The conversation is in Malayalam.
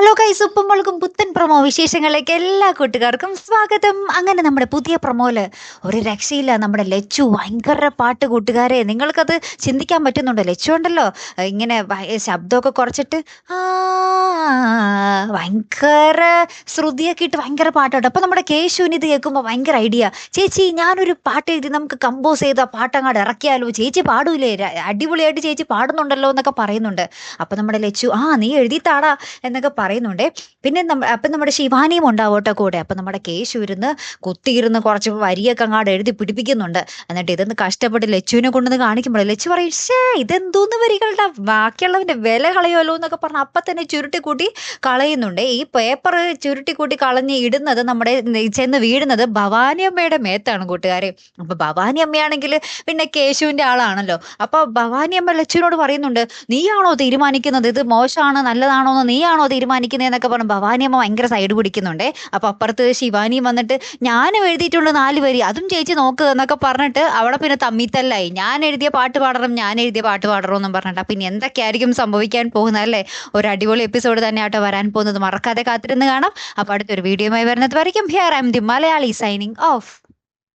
ഹലോ കൈസ് ഉപ്പുമ്പോൾക്കും പുത്തൻ പ്രൊമോ വിശേഷങ്ങളിലേക്ക് എല്ലാ കൂട്ടുകാർക്കും സ്വാഗതം. അങ്ങനെ നമ്മുടെ പുതിയ പ്രൊമോയിൽ ഒരു രക്ഷയില്ല. നമ്മുടെ ലച്ചു ഭയങ്കര പാട്ട് കൂട്ടുകാരെ. നിങ്ങൾക്കത് ചിന്തിക്കാൻ പറ്റുന്നുണ്ടോ? ലച്ചു ഉണ്ടല്ലോ. ഇങ്ങനെ ശബ്ദമൊക്കെ കുറച്ചിട്ട് ഭയങ്കര ശ്രുതിയൊക്കെ ഇട്ട് ഭയങ്കര പാട്ടുണ്ട് അപ്പം നമ്മുടെ കേശുവിന് ഇത് കേൾക്കുമ്പോൾ ഭയങ്കര ഐഡിയ ചേച്ചി ഞാനൊരു പാട്ട് എഴുതി നമുക്ക് കമ്പോസ് ചെയ്ത പാട്ടങ്ങാട് ഇറക്കിയാലോ? ചേച്ചി പാടൂലേ. അടിപൊളിയായിട്ട് ചേച്ചി പാടുന്നുണ്ടല്ലോ എന്നൊക്കെ പറയുന്നുണ്ട്. അപ്പം നമ്മുടെ ലച്ചു ആ നീ എഴുതിത്താടാ എന്നൊക്കെ പറയുന്നുണ്ടേ. പിന്നെ അപ്പൊ നമ്മുടെ ശിവാനിയും ഉണ്ടാവട്ടെ കൂടെ. അപ്പം നമ്മുടെ കേശു ഇരുന്ന് കുത്തിയിരുന്ന് കുറച്ച് വരിയൊക്കെ അങ്ങാട് എഴുതി പിടിപ്പിക്കുന്നുണ്ട്. എന്നിട്ട് ഇതൊന്ന് കഷ്ടപ്പെട്ട് ലച്ചുവിനെ കൊണ്ടുവന്ന് കാണിക്കുമ്പോൾ ലച്ചു പറയും ഷേ ഇതെന്തോന്ന് വരികളുടെ ബാക്കിയുള്ളവന്റെ വില കളയുമല്ലോ എന്നൊക്കെ പറഞ്ഞ് അപ്പം തന്നെ ചുരുട്ടി കൂട്ടി കളയുന്നുണ്ട്. ഈ പേപ്പർ ചുരുട്ടി കൂട്ടി കളഞ്ഞ് ഇടുന്നത് നമ്മുടെ ചെന്ന് വീഴുന്നത് ഭവാനി അമ്മയുടെ മേത്താണ് കൂട്ടുകാരെ. അപ്പൊ ഭവാനി അമ്മയാണെങ്കിൽ പിന്നെ കേശുവിന്റെ ആളാണല്ലോ. അപ്പൊ ഭവാനി അമ്മ ലച്ചുവിനോട് പറയുന്നുണ്ട് നീയാണോ തീരുമാനിക്കുന്നത്? ഇത് മോശമാണ് നല്ലതാണോ എന്ന് നീയാണോ തീരുമാനിക്കുന്നതെന്നൊക്കെ ഭവാനി അമ്മ ഭയങ്കര സൈഡ് പിടിക്കുന്നുണ്ടേ. അപ്പോൾ അപ്പുറത്ത് ശിവാനിയും വന്നിട്ട് ഞാനും എഴുതിയിട്ടുള്ള നാല് വരി അതും ചേച്ചി നോക്കുക എന്നൊക്കെ പറഞ്ഞിട്ട് അവിടെ പിന്നെ തമ്മിത്തല്ലായി. ഞാൻ എഴുതിയ പാട്ട് പാടണം ഞാൻ എഴുതിയ പാട്ട് പാടണം എന്നും പറഞ്ഞിട്ട്. പിന്നെ എന്തൊക്കെയായിരിക്കും സംഭവിക്കാൻ പോകുന്നത് അല്ലേ? ഒരു അടിപൊളി എപ്പിസോഡ് തന്നെ ആട്ടോ വരാൻ പോകുന്നത്. മറക്കാതെ കാത്തിരുന്ന് കാണാം. അപ്പം അടുത്തൊരു വീഡിയോയുമായി വരുന്നത് വരയ്ക്കും. Here I am the Malayali signing off